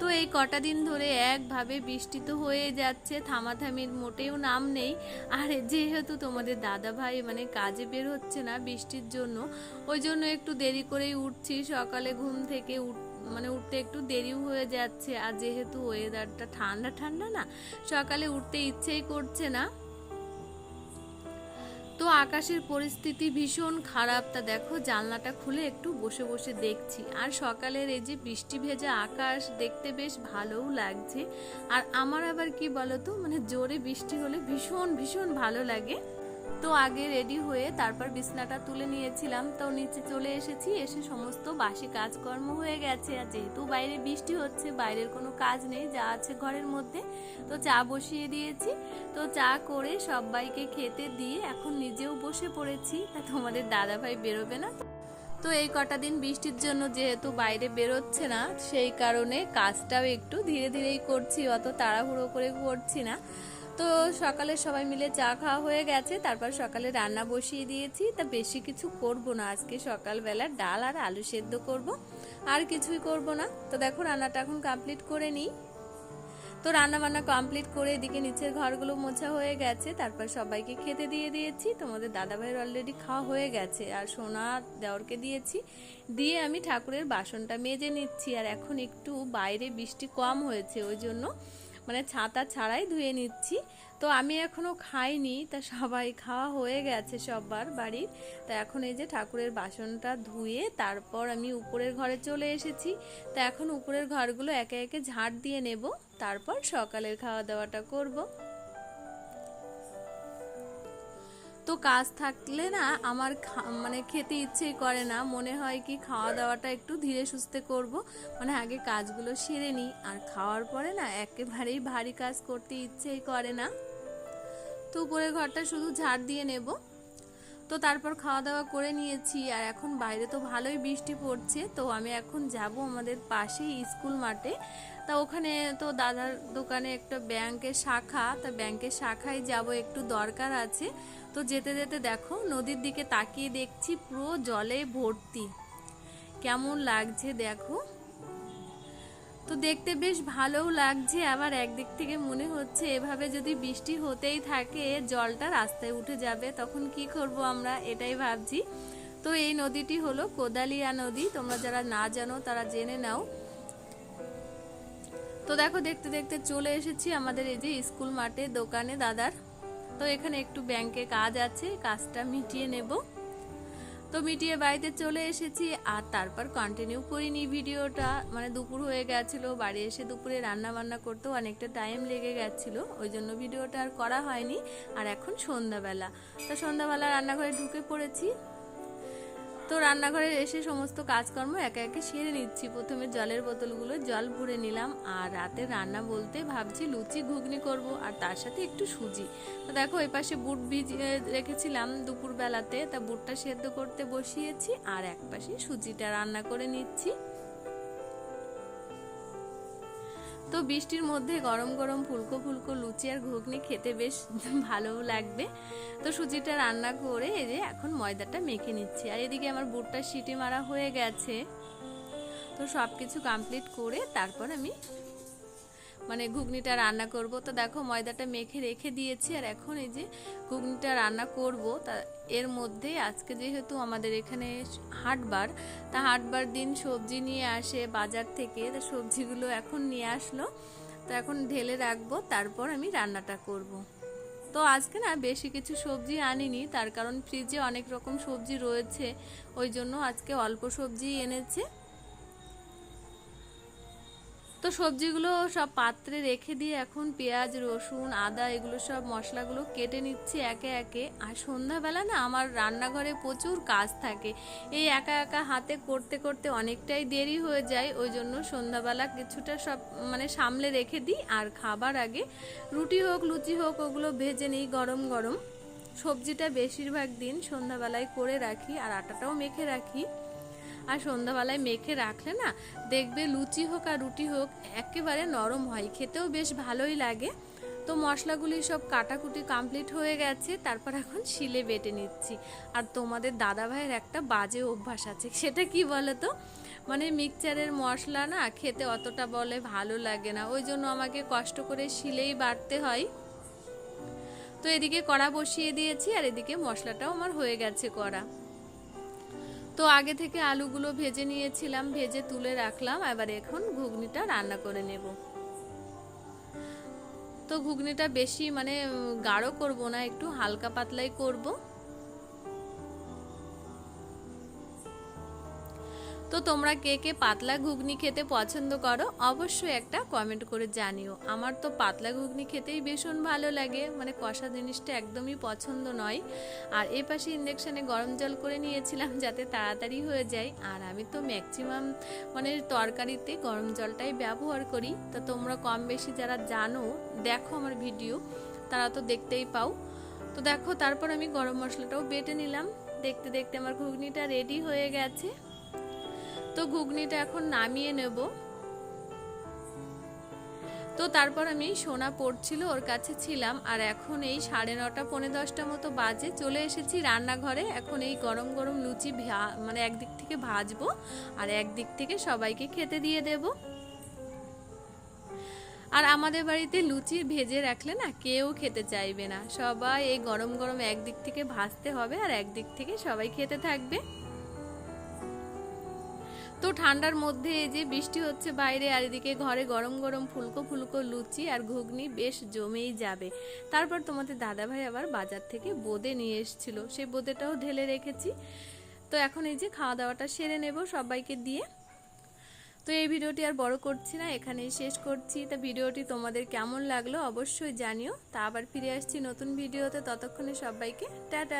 তো এই কটা দিন ধরে একভাবে বৃষ্টি তো হয়ে যাচ্ছে, থামাথামির মোটেও নাম নেই। আর যেহেতু তোমাদের দাদা ভাই মানে কাজে বের হচ্ছে না বৃষ্টির জন্য, ওই জন্য একটু দেরি করেই উঠছি। সকালে ঘুম থেকে উঠ মানে উঠতে একটু দেরিও হয়ে যাচ্ছে। আর যেহেতু ওয়েদারটা ঠান্ডা ঠান্ডা না, সকালে উঠতে ইচ্ছেই করছে না। তো আকাশের পরিস্থিতি ভীষণ খারাপ। তা দেখো, জানলাটা খুলে একটু বসে বসে দেখছি। আর সকালের এই যে বৃষ্টি ভেজা আকাশ দেখতে বেশ ভালোও লাগছে। আর আমার আবার কি বলতো মানে জোরে বৃষ্টি হলে ভীষণ ভীষণ ভালো লাগে। তো আগে রেডি হয়ে তারপর বিছনাটা তুলে নিয়েছিলাম। তো নিচে চলে এসেছি, এসে সমস্ত বাসি কাজকর্ম হয়ে গেছে। আর যেহেতু বাইরে বৃষ্টি হচ্ছে, বাইরের কোনো কাজ নেই, যা আছে ঘরের মধ্যে। তো চা বসিয়ে দিয়েছি। তো চা করে সবাইকে খেতে দিয়ে এখন নিজেও বসে পড়েছি। তা তোমাদের দাদা ভাই বেরোবে না। তো এই কটা দিন বৃষ্টির জন্য যেহেতু বাইরে বেরোচ্ছে না, সেই কারণে কাজটাও একটু ধীরে ধীরেই করছি, অত তাড়াহুড়ো করে করছি না। তো সকালে সবাই মিলে চা খাওয়া হয়ে গেছে, তারপর সকালে রান্না বসিয়ে দিয়েছি। তা বেশি কিছু করব না, আজকে সকালবেলা ডাল আর আলু সেদ্ধ করব, আর কিছুই করব না। তো দেখো রান্নাটা এখন কমপ্লিট করে নিই। তো রান্না বান্না কমপ্লিট করে এদিকে নিচের ঘরগুলো মোছা হয়ে গেছে, তারপর সবাইকে খেতে দিয়ে দিয়েছি। তোমাদের দাদাভাইয়ের অলরেডি খাওয়া হয়ে গেছে, আর সোনা দেওরকে দিয়েছি। দিয়ে আমি ঠাকুরের বাসনটা মেজে নিচ্ছি, আর এখন একটু বাইরে বৃষ্টি কম হয়েছে, ওই জন্য মানে ছাতা ছাড়াই ধুয়ে নিচ্ছি। তো আমি এখনও খাইনি, তা সবাই খাওয়া হয়ে গেছে সববার বাড়ির। তা এখন এই যে ঠাকুরের বাসনটা ধুয়ে তারপর আমি উপরের ঘরে চলে এসেছি। তা এখন উপরের ঘরগুলো একে একে ঝাড় দিয়ে নেব, তারপর সকালের খাওয়া দাওয়াটা করব। তো কাজ থাকলে না আমার মানে খেতে ইচ্ছেই করে না। মনে হয় কি খাওয়া দাওয়াটা একটু ধীরে সুস্থে করব। মানে আগে কাজগুলো সেরে নিই। আর খাওয়ার পরে না একেবারেই ভারী কাজ করতে ইচ্ছেই করে না। তো উপরের ঘরটা শুধু ঝাড় দিয়ে নেব। তো তারপর খাওয়া দাওয়া করে নিয়েছি। আর এখন বাইরে তো ভালোই বৃষ্টি পড়ছে। তো আমি এখন যাব আমাদের পাশেই স্কুল মাঠে। তা ওখানে তো দাদার দোকানে একটা ব্যাংকের শাখা, তা ব্যাংকের শাখায় যাব একটু দরকার আছে। তো যেতে যেতে দেখো, নদীর দিকে তাকিয়ে দেখছি পুরো জলে ভর্তি। কেমন লাগছে দেখো। তো দেখতে বেশ ভালোও লাগছে, আবার একদিক থেকে মনে হচ্ছে এভাবে যদি বৃষ্টি হতেই থাকে, জলটা রাস্তায় উঠে যাবে, তখন কি করব আমরা? এটাই ভাবছি। তো এই নদীটি হলো কোদালিয়া নদী, তোমরা যারা না জানো তারা জেনে নাও। তো দেখো, দেখতে দেখতে চলে এসেছি আমাদের এই যে স্কুল মাঠে দোকানে দাদার। তো এখানে একটু ব্যাংকে কাজ আছে, কাজটা মিটিয়ে নেব। তো মিটিয়ে বাড়িতে চলে এসেছি, আর তারপর কন্টিনিউ করিনি ভিডিওটা। মানে দুপুর হয়ে গেছিল, বাড়ি এসে দুপুরে রান্না বান্না করতেও অনেকটা টাইম লেগে গেছিল, ওই জন্য ভিডিওটা আর করা হয়নি। আর এখন সন্ধ্যাবেলা। তো সন্ধ্যাবেলা রান্নাঘরে ঢুকে পড়েছি। তো রান্নাঘরে এসে সমস্ত কাজকর্ম একে একে সেরে নিচ্ছি। প্রথমে জলের বোতলগুলো জল ভরে নিলাম আর রাতে রান্না বলতে ভাবছি লুচি, ঘুগনি করব আর তার সাথে একটু সুজি। তো দেখো এই পাশে বুট বীজ রেখেছিলাম দুপুরবেলাতে। তা বুটটা সেদ্ধ করতে বসিয়েছি আর এক পাশে সুজিটা রান্না করে নিচ্ছি। তো বৃষ্টির মধ্যে গরম গরম ফুলকো ফুলকো লুচি আর ঘুগনি খেতে বেশ ভালো লাগবে। তো সুজিটা রান্না করে এই যে এখন ময়দাটা মেখে নিচ্ছি। আর এদিকে আমার বুটটা সিটি মারা হয়ে গেছে। তো সব কিছু কমপ্লিট করে তারপর আমি মানে ঘুগনিটা রান্না করব। তো দেখো ময়দাটা মেখে রেখে দিয়েছি, আর এখন এই যে ঘুগনিটা রান্না করব, তা এর মধ্যে আজকে যেহেতু আমাদের এখানে হাটবার তা হাটবার দিন সবজি নিয়ে আসে বাজার থেকে, তা সবজিগুলো এখন নিয়ে আসলো। তো এখন ঢেলে রাখব, তারপর আমি রান্নাটা করব। তো আজকে না বেশি কিছু সবজি আনিনি, তার কারণ ফ্রিজে অনেক রকম সবজি রয়েছে, ওই জন্য আজকে অল্প সবজি এনেছে। তো সবজিগুলো সব পাত্রে রেখে দিয়ে এখন পেঁয়াজ, রসুন, আদা এগুলো সব মশলাগুলো কেটে নিচ্ছি একে একে। আর সন্ধ্যাবেলা না আমার রান্নাঘরে প্রচুর কাজ থাকে। এই একা একা হাতে করতে করতে অনেকটাই দেরি হয়ে যায়, ওই জন্য সন্ধ্যাবেলা কিছুটা সব মানে সামলে রেখে দিই। আর খাবার আগে রুটি হোক, লুচি হোক, ওগুলো ভেজে নিই গরম গরম। সবজিটা বেশিরভাগ দিন সন্ধ্যাবেলায় করে রাখি আর আটাটাও মেখে রাখি। আর সন্ধ্যাবেলায় মেখে রাখলে না দেখবে লুচি হোক আর রুটি হোক একেবারে নরম হয়, খেতেও বেশ ভালোই লাগে। তো মশলাগুলি সব কাটাকুটি কমপ্লিট হয়ে গেছে, তারপর এখন শিলে বেটে নিচ্ছি। আর তোমাদের দাদা ভাইয়ের একটা বাজে অভ্যাস আছে, সেটা কি বলো তো মানে মিক্সচারের মশলা না খেতে অতটা বলে ভালো লাগে না, ওই জন্য আমাকে কষ্ট করে শিলেই বাটতে হয়। তো এদিকে কড়া বসিয়ে দিয়েছি আর এদিকে মশলাটাও আমার হয়ে গেছে কড়া। তো আগে থেকে আলুগুলো ভেজে নিয়েছিলাম, ভেজে তুলে রাখলাম। এবার এখন ঘুগনিটা রান্না করে নেব। তো ঘুগনিটা বেশি মানে গাঢ় করব না, একটু হালকা পাতলাই করব। তো তোমরা কে কে পাতলা ঘুগনি খেতে পছন্দ করো, অবশ্যই একটা কমেন্ট করে জানিও। আমার তো পাতলা ঘুগনি খেতেই ভীষণ ভালো লাগে মানে কষা জিনিসটা একদমই পছন্দ নয়। আর এ পাশে ইন্ডাকশানে গরম জল করে নিয়েছিলাম যাতে তাড়াতাড়ি হয়ে যায়। আর আমি তো ম্যাক্সিমাম মানে তরকারিতে গরম জলটাই ব্যবহার করি। তো তোমরা কম বেশি যারা জানো, দেখো আমার ভিডিও তারা তো দেখতেই পাও। তো দেখো, তারপর আমি গরম মশলাটাও বেটে নিলাম। দেখতে দেখতে আমার ঘুগনিটা রেডি হয়ে গেছে। তো ঘুগনিটা এখন নামিয়ে নেব। তো তারপর আমি সোনা পড়ছিল, ওর কাছে ছিলাম, আর এখন এই সাড়ে নটা, পৌনে দশটা মতো বাজে, চলে এসেছি রান্নাঘরে। এখন এই গরম গরম লুচি মানে একদিক থেকে ভাজবো, আর একদিক থেকে সবাইকে খেতে দিয়ে দেব। আর আমাদের বাড়িতে লুচি ভেজে রাখলে না কেউ খেতে চাইবে না। সবাই এই গরম গরম একদিক থেকে ভাজতে হবে, আর একদিক থেকে সবাই খেতে থাকবে। তো ঠান্ডার মধ্যে এই যে বৃষ্টি হচ্ছে বাইরে আর এদিকে ঘরে গরম গরম ফুলকো ফুলকো লুচি আর ঘুগনি বেশ জমেই যাবে। তারপর তোমাদের দাদাভাই আবার বাজার থেকে বোঁদে নিয়ে এসেছিল। সেই বোঁদেটাও ঢেলে রেখেছি। তো এখন এই যে খাওয়া দাওয়াটা সেরে নেব সবাইকে দিয়ে। তো এই ভিডিওটি আর বড় করছি না, এখানেই শেষ করছি। তা ভিডিওটি তোমাদের কেমন লাগল অবশ্যই জানিও। তা আবার ফিরে আসছি নতুন ভিডিওতে। ততক্ষণে সবাইকে, টাটা।